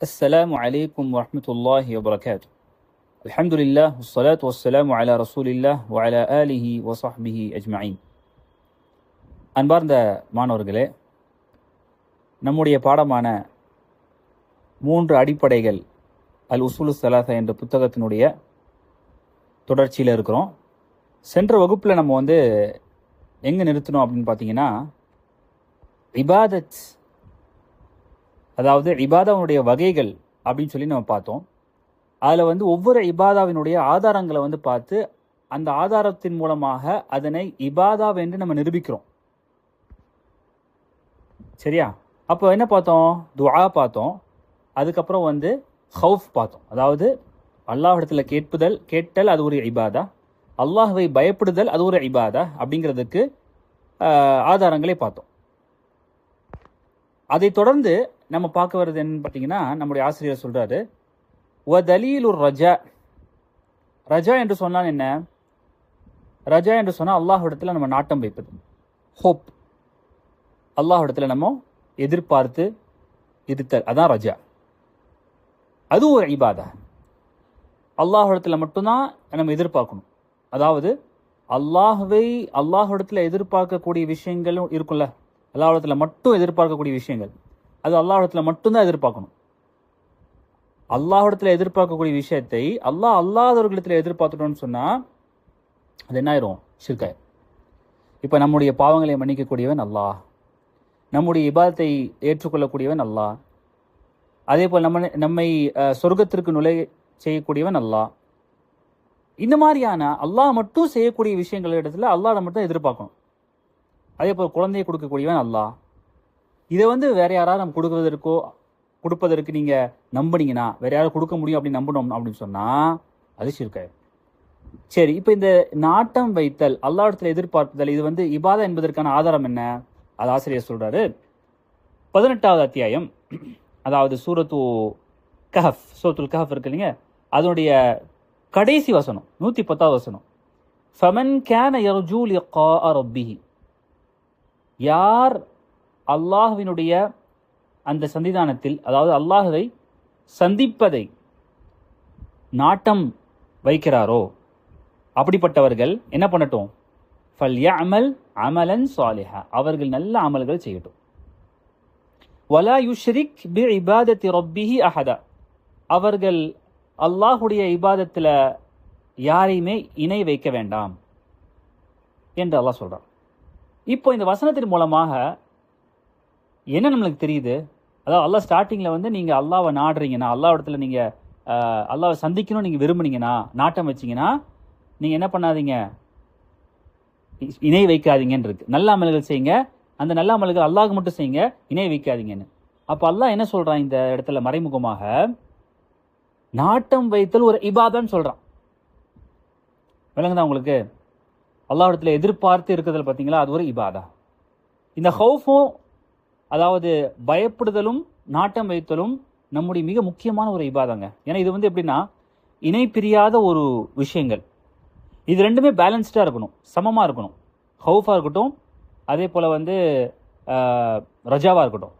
السلام عليكم ورحمة الله وبركاته الحمد لله والصلاة والسلام على رسول الله وعلى آله وصحبه أجمعين அன்பார்ந்த மாணவர்களே நம்முடைய பாடமான மூன்று அடிப்படைகள் அல் உசூலு சலாசா என்ற புத்தகத்தினுடைய தொடர்ச்சியில் இருக்கிறோம் சென்ற வகுப்பில் நம்ம வந்து எங்கே நிறுத்தினோம் அப்படின்னு பார்த்தீங்கன்னா இபாதத் அதாவது இபாதாவினுடைய வகைகள் அப்படின்னு சொல்லி நம்ம பார்த்தோம். அதில் வந்து ஒவ்வொரு இபாதாவினுடைய ஆதாரங்களை வந்து பார்த்து அந்த ஆதாரத்தின் மூலமாக அதனை இபாதாவென்று நம்ம நிரூபிக்கிறோம். சரியா? அப்போ என்ன பார்த்தோம்? துஆ பார்த்தோம். அதுக்கப்புறம் வந்து ஹவுஃப் பார்த்தோம். அதாவது அல்லாஹிடத்தில் கேட்புதல் கேட்டல் அது ஒரு இபாதா. அல்லாஹுவை பயப்படுதல் அது ஒரு இபாதா அப்படிங்கிறதுக்கு ஆதாரங்களை பார்த்தோம். அதை தொடர்ந்து நம்ம பார்க்க வர்றது என்னன்னு பார்த்தீங்கன்னா நம்முடைய ஆசிரியர் சொல்றாரு வ ஒரு ரஜா. ரஜா என்று சொன்னால் என்ன? ரஜா என்று சொன்னால் அல்லாஹ்விடத்தில் நம்ம நாட்டம் வைப்பது. ஹோப். அல்லாஹ்விடத்தில் நம்ம எதிர்பார்த்து இருத்தல். அதான் ரஜா. அது ஒரு இபாதா. அல்லாஹ்விடத்தில் மட்டும்தான் நம்ம எதிர்பார்க்கணும். அதாவது அல்லாஹ்வை அல்லாஹ்விடத்தில் எதிர்பார்க்கக்கூடிய விஷயங்களும் இருக்கும்ல. அல்லாஹ்விடத்தில் மட்டும் எதிர்பார்க்கக்கூடிய விஷயங்கள். அது அல்லாஹிடத்தில் மட்டும்தான் எதிர்பார்க்கணும். அல்லாஹிடத்தில் எதிர்பார்க்கக்கூடிய விஷயத்தை அல்லாஹ் அல்லாதவர்களிடத்தில் எதிர்பார்த்துட்டோம்னு சொன்னால் அது என்ன ஆயிரும்? ஷிர்காய் இப்போ நம்முடைய பாவங்களை மன்னிக்கக்கூடியவன் அல்லாஹ். நம்முடைய இபாதத்தை ஏற்றுக்கொள்ளக்கூடியவன் அல்லாஹ். அதே போல் நம்ம நம்மை சொர்க்கத்திற்கு நுழை செய்யக்கூடியவன் அல்லாஹ். இந்த மாதிரியான அல்லாஹ் மட்டும் செய்யக்கூடிய விஷயங்கள் இடத்துல அல்லாஹ் மட்டும் எதிர்பார்க்கணும். அதே போல் குழந்தையை கொடுக்கக்கூடியவன் அல்லாஹ். இதை வந்து வேற யாராவது நம்ம கொடுக்குறதற்கோ கொடுப்பதற்கு நீங்க நம்பினீங்கன்னா வேற யாராவது கொடுக்க முடியும் அப்படின்னு நம்பணும் அப்படின்னு சொன்னா அது சிறுக்காய் சரி இப்போ இந்த நாட்டம் வைத்தல் அல்லாடத்தில் எதிர்பார்ப்புதல் இது வந்து இபாதா என்பதற்கான ஆதாரம் என்ன? அது ஆசிரியர் சொல்றாரு. பதினெட்டாவது அத்தியாயம் அதாவது சூரத்து கஹப் சூரத்துல் கஹப் இருக்கு இல்லைங்க? அதனுடைய கடைசி வசனம் நூற்றி பத்தாவது வசனம். ஃபமன் கேன யர்ஜூல் லிகாஅ ரப்பிஹி. யார் அல்லாஹுவினுடைய அந்த சந்திதானத்தில் அதாவது அல்லாஹுவை சந்திப்பதை நாட்டம் வைக்கிறாரோ அப்படிப்பட்டவர்கள் என்ன பண்ணட்டும்? ஃபல்யஅமல் அமலன் சாலிஹா அவர்கள் நல்ல அமல்கள் செய்யட்டும். வலா யுஷ்ரிக் பி இபாதத்தி ரொப்பிஹி அஹதா அவர்கள் அல்லாஹுடைய இபாதத்தில் யாரையுமே இணை வைக்க வேண்டாம் என்று அல்லாஹ் சொல்றான். இப்போ இந்த வசனத்தின் மூலமாக என்ன நம்மளுக்கு தெரியுது? அதாவது அல்லாஹ் ஸ்டார்டிங்கில் வந்து நீங்கள் அல்லாவை நாடுறீங்கன்னா அல்லா இடத்துல நீங்கள் அல்லாவை சந்திக்கணும் நீங்கள் விரும்புனீங்கன்னா நாட்டம் வச்சிங்கன்னா நீங்கள் என்ன பண்ணாதீங்க? இ- இணை வைக்காதீங்கன்னு இருக்கு. நல்ல அமல்கள் செய்யுங்க. அந்த நல்ல அமல்கள் அல்லாஹ்க்கு மட்டும் செய்யுங்க. இணை வைக்காதீங்கன்னு. அப்போ அல்லாஹ் என்ன சொல்கிறான் இந்த இடத்துல மறைமுகமாக? நாட்டம் வைத்தல் ஒரு இபாதான்னு சொல்கிறான் விளங்குதா உங்களுக்கு? அல்லாஹ்விடத்துல எதிர்பார்த்து இருக்கிறதுல பார்த்தீங்களா அது ஒரு இபாதா. இந்த ஹவுஃபும் அதாவது பயப்படுதலும் நாட்டம் வைத்தலும் நம்முடைய மிக முக்கியமான ஒரு இபாதாங்க. ஏன்னா இது வந்து எப்படின்னா இணை பிரியாத ஒரு விஷயங்கள். இது ரெண்டுமே பேலன்ஸ்டாக இருக்கணும். சமமாக இருக்கணும். ஹவுஃபாக இருக்கட்டும் அதே போல் வந்து ரஜாவாக இருக்கட்டும்.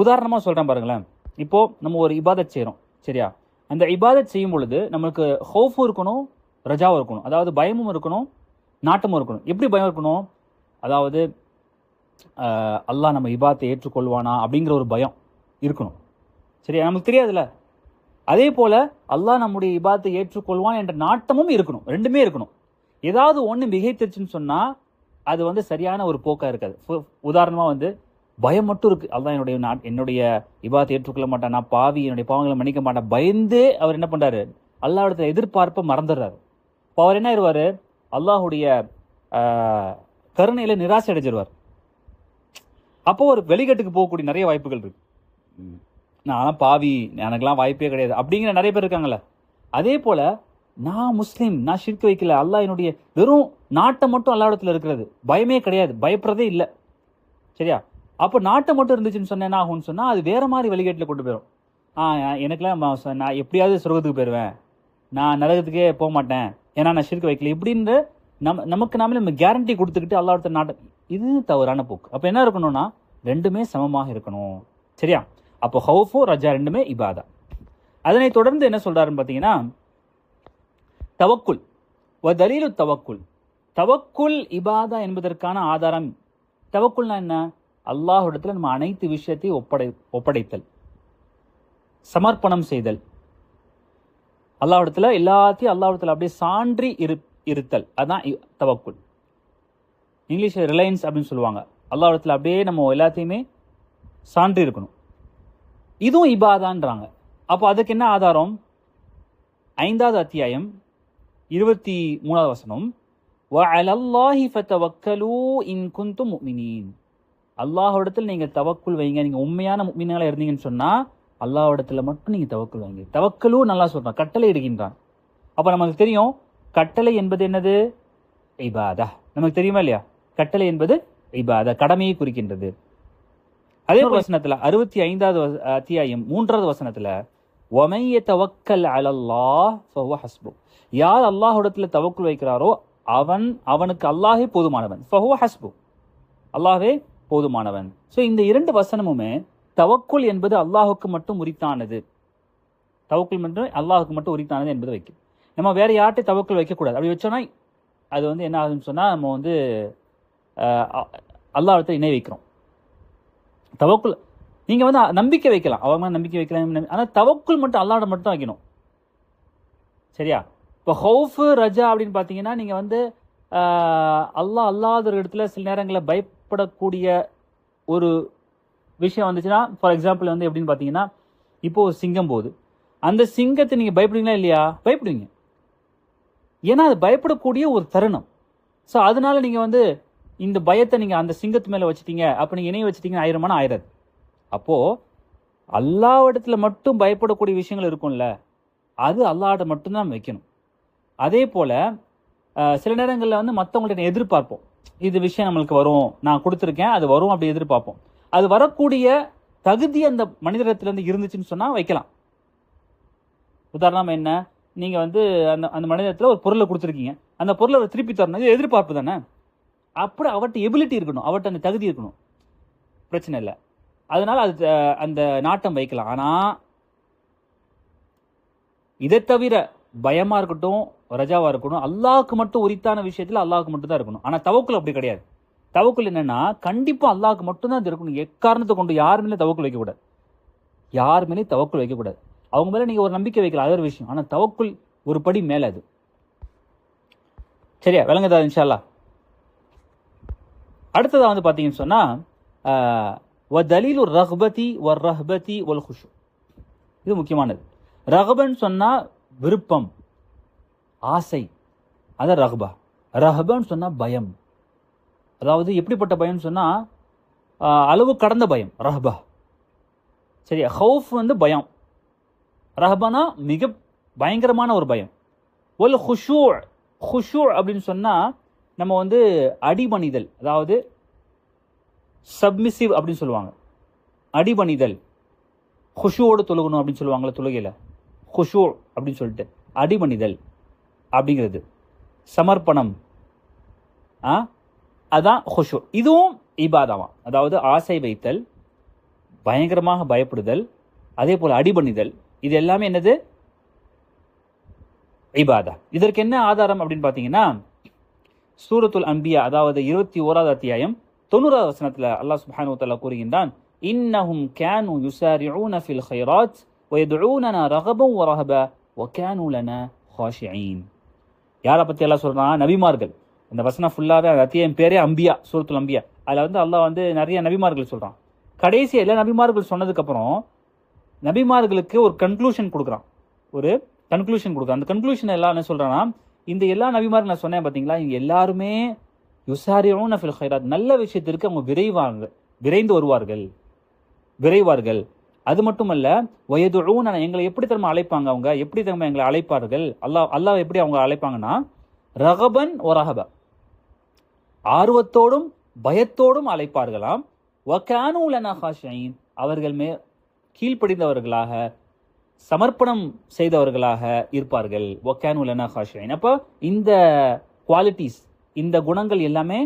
உதாரணமாக சொல்கிறேன் பாருங்களேன். இப்போது நம்ம ஒரு இபாதத் செய்கிறோம் சரியா? அந்த இபாதத் செய்யும் பொழுது நம்மளுக்கு ஹோஃபும் இருக்கணும் ரஜாவும் இருக்கணும். அதாவது பயமும் இருக்கணும் நாட்டமும் இருக்கணும். எப்படி பயம் இருக்கணும்? அதாவது அல்லாஹ் நம்ம இபாத்தை ஏற்றுக்கொள்வானா அப்படிங்கிற ஒரு பயம் இருக்கணும். சரியா? நமக்கு தெரியாதுல்ல? அதே போல் அல்லாஹ் நம்முடைய இபாத்தை ஏற்றுக்கொள்வான் என்ற நாட்டமும் இருக்கணும். ரெண்டுமே இருக்கணும். ஏதாவது ஒன்று மிகைத்துச்சுன்னு சொன்னால் அது வந்து சரியான ஒரு போக்காக இருக்காது. உதாரணமாக வந்து பயம் மட்டும் இருக்குது அல்லாஹ் என்னுடைய நா என்னுடைய இபாத்தை ஏற்றுக்கொள்ள மாட்டேன். நான் பாவி என்னுடைய பாவங்களை மன்னிக்க மாட்டேன். பயந்தே அவர் என்ன பண்ணுறாரு அல்லாஹ்விடத்துல எதிர்பார்ப்பை மறந்துடுறாரு. இப்போ அவர் என்ன ஆயிடுவாரு? அல்லாஹுடைய கருணையில் நிராசை அடைஞ்சிருவார். அப்போ ஒரு வெளிக்கட்டுக்கு போகக்கூடிய நிறைய வாய்ப்புகள் இருக்கு. நான் நான்லாம் பாவி எனக்கெல்லாம் வாய்ப்பே கிடையாது. அப்படிங்கிற நிறைய பேர் இருக்காங்கல்ல. அதே போல நான் முஸ்லீம் நான் ஷிர்க் வைக்கல. அல்லாஹ் என்னுடைய வெறும் நாட்டை மட்டும் அல்லாஹ்விடத்துல இருக்கிறது. பயமே கிடையாது. பயப்படுறதே இல்லை. சரியா? அப்போ நாட்டை மட்டும் இருந்துச்சுன்னு சொன்னா என்ன ஆகும்னு சொன்னால் அது வேற மாதிரி வெளிக்கட்டில் கொண்டு போயிடும் ஆ எனக்கெல்லாம் நான் எப்படியாவது சொர்க்கத்துக்கு போயிடுவேன் நான் நரகத்துக்கே போக மாட்டேன் ஏன்னா நான் ஷிர்க் வைக்கல. இப்படின்ற நம்ம நமக்கு நாமளே நம்ம கேரண்டி கொடுத்துக்கிட்டு அல்லாஹ்விடத்துல நாட்டம் இது தவறான போக்கு. அப்போ என்ன இருக்கணும்னா ரெண்டுமே சமமாக இருக்கணும். சரியா? அப்போ ஹவுஃபு ரஜா ரெண்டுமே இபாதா. அதனை தொடர்ந்து என்ன சொல்கிறாருன்னு பார்த்தீங்கன்னா தவக்குல் வ தலீலு தவக்குல். தவக்குல் இபாதா என்பதற்கான ஆதாரம் தவக்குல்னா என்ன? அல்லாஹிடத்தில் நம்ம அனைத்து விஷயத்தையும் ஒப்படை ஒப்படைத்தல் சமர்ப்பணம் செய்தல். அல்லாஹிடத்தில் எல்லாத்தையும் அல்லாஹிடத்தில் அப்படியே சான்றி இரு இருத்தல். அதுதான் தவக்குள். இங்கிலீஷில் ரிலையன்ஸ் அப்படின்னு சொல்லுவாங்க. அல்லாவிடத்தில் அப்படியே நம்ம எல்லாத்தையுமே சான்று இருக்கணும். இதுவும் இபாதான்றாங்க. அப்போ அதுக்கு என்ன ஆதாரம்? ஐந்தாவது அத்தியாயம் இருபத்தி மூணாவது வசனம். வஅலல்லாஹி ஃபதவக்கலு இன் குந்தும் முஃமினீன். அல்லாஹ்விடத்தில் நீங்கள் தவக்குள் வைங்க. நீங்கள் உண்மையான முஃமினால இருந்தீங்கன்னு சொன்னால் அல்லாஹ் அல்லாஹ்விடத்தில் மட்டும் நீங்கள் தவக்குள் வைங்க. தவக்கலு நல்லா சொல்கிறான் கட்டளை இடுகின்றான். அப்போ நமக்கு தெரியும் கட்டளை என்பது என்னது? இபாதா. நமக்கு தெரியுமா இல்லையா? கட்டளை என்பது இபாதா கடமையை குறிக்கின்றது. அதே வசனத்துல அறுபத்தி ஐந்தாவது அத்தியாயம் மூன்றாவது வசனத்துல ஒமைய தவக்கல் அலல்லாஹ் ஹஸ்புக் யார் அல்லாஹுடத்தில் தவக்குள் வைக்கிறாரோ அவன் அவனுக்கு அல்லாஹே போதுமானவன். ஃபஹுவ ஹஸ்பு. அல்லாஹே போதுமானவன். ஸோ இந்த இரண்டு வசனமுமே தவக்குள் என்பது அல்லாஹுக்கு மட்டும் உரித்தானது. தவக்குள் மட்டும் அல்லாஹுக்கு மட்டும் உரித்தானது என்பது வைக்கும். நம்ம வேறு யார்கிட்டையும் தவக்கல் வைக்கக்கூடாது. அப்படி வச்சோன்னா அது வந்து என்ன ஆகுதுன்னு சொன்னால் நம்ம வந்து அல்லாஹ்விடத்தில் இணை வைக்கிறோம். தவக்குள் நீங்கள் வந்து நம்பிக்கை வைக்கலாம். அவங்க நம்பிக்கை வைக்கலாம் ஆனால் தவக்குள் மட்டும் அல்லாட மட்டும் வைக்கணும். சரியா? இப்போ ஹவுஃபு ரஜா அப்படின்னு பார்த்தீங்கன்னா நீங்கள் வந்து அல்லா அல்லாஹ் அல்லாத ஒரு இடத்துல சில நேரங்களில் பயப்படக்கூடிய ஒரு விஷயம் வந்துச்சுன்னா ஃபார் எக்ஸாம்பிள் வந்து எப்படின்னு பார்த்தீங்கன்னா இப்போ ஒரு சிங்கம் போகுது. அந்த சிங்கத்தை நீங்கள் பயப்படுவீங்களா இல்லையா? பயப்படுவீங்க. ஏன்னா அது பயப்படக்கூடிய ஒரு தருணம். ஸோ அதனால நீங்கள் வந்து இந்த பயத்தை நீங்கள் அந்த சிங்கத்து மேலே வச்சுட்டீங்க அப்போ நீங்கள் இணைய வச்சிட்டீங்கன்னா ஆயிரமான ஆயிராது. அப்போ அல்லாவிடத்துல மட்டும் பயப்படக்கூடிய விஷயங்கள் இருக்கும்ல அது அல்லாட மட்டும்தான் வைக்கணும். அதே போல் சில நேரங்களில் வந்து மற்றவங்கள்ட்ட எதிர்பார்ப்போம். இது விஷயம் நம்மளுக்கு வரும் நான் கொடுத்துருக்கேன் அது வரும் அப்படி எதிர்பார்ப்போம். அது வரக்கூடிய தகுதி அந்த மனிதரத்துலேருந்து இருந்துச்சுன்னு சொன்னால் வைக்கலாம். உதாரணம் என்ன? நீங்கள் வந்து அந்த அந்த மனிதத்தில் ஒரு பொருளை கொடுத்துருக்கீங்க. அந்த பொருளை அவர் திருப்பி தரணும். இது எதிர்பார்ப்பு தானே? அப்படி அவர்கிட்ட எபிலிட்டி இருக்கணும். அவர்கிட்ட அந்த தகுதி இருக்கணும். பிரச்சனை இல்லை. அதனால் அது அந்த நாட்டம் வைக்கலாம். ஆனால் இதை தவிர பயமாக இருக்கட்டும் ரஜாவாக இருக்கட்டும் அல்லாவுக்கு மட்டும் உரித்தான விஷயத்தில் அல்லாவுக்கு மட்டும் தான் இருக்கணும். ஆனால் தவக்குள் அப்படி கிடையாது. தவக்குள் என்னென்னா கண்டிப்பாக அல்லாவுக்கு மட்டும்தான் இருக்கணும். எக்காரணத்தை கொண்டு யார் மேலே வைக்கக்கூடாது. யார் மேலேயும் வைக்கக்கூடாது. அவங்க மேலே நீங்க ஒரு நம்பிக்கை வைக்கலாம் அது ஒரு விஷயம். ஆனால் தவக்குள் ஒரு படி மேலே அது. சரியா? விளங்குதா இன்ஷா அடுத்ததாக வந்து பார்த்தீங்கன்னு சொன்னா வ தலீலு ரஹ்பதி வர் ரஹ்பதி ஒல் குஷு. இது முக்கியமானது. ரஹபன் சொன்னால் விருப்பம் ஆசை. அதான் ரஹ்பா. ரஹபன்னு சொன்னால் பயம். அதாவது எப்படிப்பட்ட பயம்னு சொன்னா அளவு கடந்த பயம் ரஹ்பா. சரி ஹவுஃப் வந்து பயம். ரஹபானா மிக பயங்கரமான ஒரு பயம். ஒல் ஹுஷூ ஹுஷூ அப்படின்னு சொன்னால் நம்ம வந்து அடிபணிதல் அதாவது சப்மிசிவ் அப்படின்னு சொல்லுவாங்க. அடிபணிதல். ஹுஷூவோடு தொழுகணும் அப்படின்னு சொல்லுவாங்களே தொழுகையில். ஹுஷூ அப்படின்னு சொல்லிட்டு. அடிபணிதல் அப்படிங்கிறது. சமர்ப்பணம். ஆ? அதான் ஹுஷு இதுவும் இபாதாவாம் அதாவது ஆசை வைத்தல் பயங்கரமாக பயப்படுதல் அதே போல் அடிபணிதல். இது எல்லாமே என்னது? இபாதா. இதற்கு என்ன ஆதாரம் அப்படின்னு பார்த்தீங்கன்னா சூரத்துல் அன்பியா அதாவது இருபத்தி ஓராவது அத்தியாயம் தொண்ணூறாவது வசனத்தில் அல்லாஹ் சுப்ஹானஹு வ கூறுகின்றான் இன்னஹும் கேனு யுசாரிஊன ஃபில் கைராத் வயதுஊனனா ரகபம் ரஹப ஒகேனுலன ஹாஷியின் யாரை பற்றி எல்லாம் சொல்கிறான் நபிமார்கள். இந்த வசனம் ஃபுல்லாகவே அந்த அத்தியாயம் பேரே அம்பியா சூரத்துல் அம்பியா. அதில் வந்து அல்லாஹ் வந்து நிறைய நபிமார்கள் சொல்கிறான் கடைசி எல்லா நபிமார்கள் சொன்னதுக்கப்புறம் நபிமார்களுக்கு ஒரு கன்க்ளூஷன் கொடுக்குறான். ஒரு கன்க்ளூஷன் கொடுக்குறான். அந்த கன்க்ளூஷன் எல்லாம் என்ன சொல்றான்னா இந்த எல்லா நபிமார்கள் நான் சொன்னேன் பார்த்தீங்களா இவங்க எல்லாருமே யுசாரியும் ஃபில் ஹைராத் நல்ல விஷயத்திற்கு அவங்க விரைவாங்க விரைந்து வருவார்கள். விரைவார்கள். அது மட்டுமல்ல நான் எங்களை எப்படி திரும்ப அழைப்பாங்க அவங்க? எப்படி திரும்ப எங்களை அழைப்பார்கள்? அல்லாஹ் அல்லாஹ் எப்படி அவங்க அழைப்பாங்கன்னா ரகபன் ஓ ரஹப. ஆர்வத்தோடும் பயத்தோடும் அழைப்பார்களாம். வக்கானு லனா ஹாஷின் அவர்கள் மே கீழ்ப்படிந்தவர்களாக சமர்ப்பணம் செய்தவர்களாக இருப்பார்கள். வக்கானு லனா ஹாஷியின் அப்போ இந்த குவாலிட்டிஸ் இந்த குணங்கள் எல்லாமே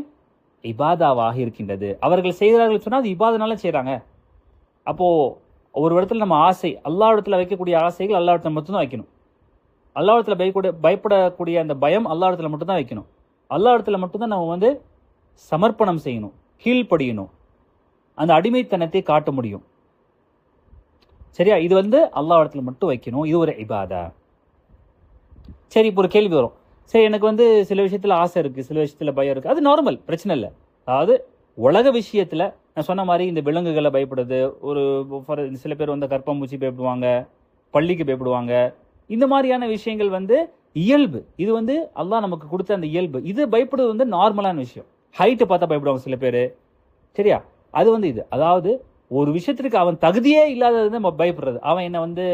இபாதாவாக இருக்கின்றது. அவர்கள் செய்கிறார்கள் சொன்னால் அது இபாதனால செய்கிறாங்க அப்போது ஒரு இடத்துல நம்ம ஆசை அல்லா இடத்துல வைக்கக்கூடிய ஆசைகள் அல்லா இடத்துல மட்டும்தான் வைக்கணும். அல்லா இடத்துல பயக்கூடிய பயப்படக்கூடிய அந்த பயம் அல்லா இடத்துல மட்டும்தான் வைக்கணும். அல்லா இடத்துல மட்டும்தான் நம்ம வந்து சமர்ப்பணம் செய்யணும் கீழ்ப்படியணும். அந்த அடிமைத்தனத்தை காட்ட முடியும். சரியா? இது வந்து அல்லா இடத்துல மட்டும் வைக்கணும். இது ஒரு இபாதா. சரி இப்போ ஒரு கேள்வி வரும். சரி எனக்கு வந்து சில விஷயத்தில் ஆசை இருக்குது சில விஷயத்தில் பயம் இருக்குது அது நார்மல் பிரச்சனை இல்லை. அதாவது உலக விஷயத்தில் நான் சொன்ன மாதிரி இந்த விலங்குகளை பயப்படுது ஒரு ஃபார் சில பேர் வந்து கற்பம்பூச்சி பயப்படுவாங்க பள்ளிக்கு பயப்படுவாங்க. இந்த மாதிரியான விஷயங்கள் வந்து இயல்பு. இது வந்து அல்லாஹ் நமக்கு கொடுத்த அந்த இயல்பு. இது பயப்படுவது வந்து நார்மலான விஷயம். ஹைட்டு பார்த்தா பயப்படுவாங்க சில பேர். சரியா? அது வந்து இது. அதாவது ஒரு விஷயத்திற்கு அவன் தகுதியே இல்லாதது நம்ம பயப்படுறது. அவன் என்னை வந்து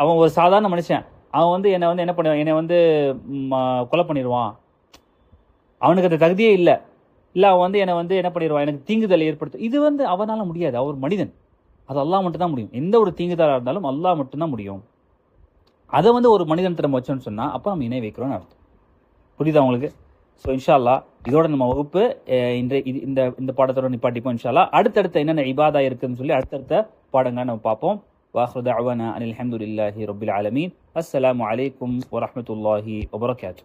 அவன் ஒரு சாதாரண மனுஷன். அவன் வந்து என்னை வந்து என்ன பண்ணுவான்? என்னை வந்து கொலை பண்ணிடுவான். அவனுக்கு அந்த தகுதியே இல்லை. இல்லை அவன் வந்து என்னை வந்து என்ன பண்ணிடுவான்? எனக்கு தீங்குதலை ஏற்படுத்தும். இது வந்து அவனால் முடியாது. அவர் மனிதன். அது அல்லா மட்டும்தான் முடியும். எந்த ஒரு தீங்குதலாக இருந்தாலும் அல்லா மட்டும்தான் முடியும். அதை வந்து ஒரு மனிதன் நம்ம வச்சோன்னு சொன்னால் அப்போ நம்ம இணை வைக்கிறோம்னு அர்த்தம். புரியுதா உங்களுக்கு? ஸோ இன்ஷால்லா இதோட நம்ம வகுப்பு இந்த இது இந்த இந்த பாடத்தோட நிப்பாட்டிப்போம் இன்ஷா அடுத்தடுத்த என்னென்ன இபாதா இருக்குதுன்னு சொல்லி அடுத்தடுத்த பாடங்களை நம்ம பார்ப்போம். வாஹ்ரு தஅவானா அனில் அஹமதுல்லாஹி ரொபில் ஆலமீன் அஸ்லாம் வலைக்கம் வரமத்துல்லாஹி வபரகாத்தூ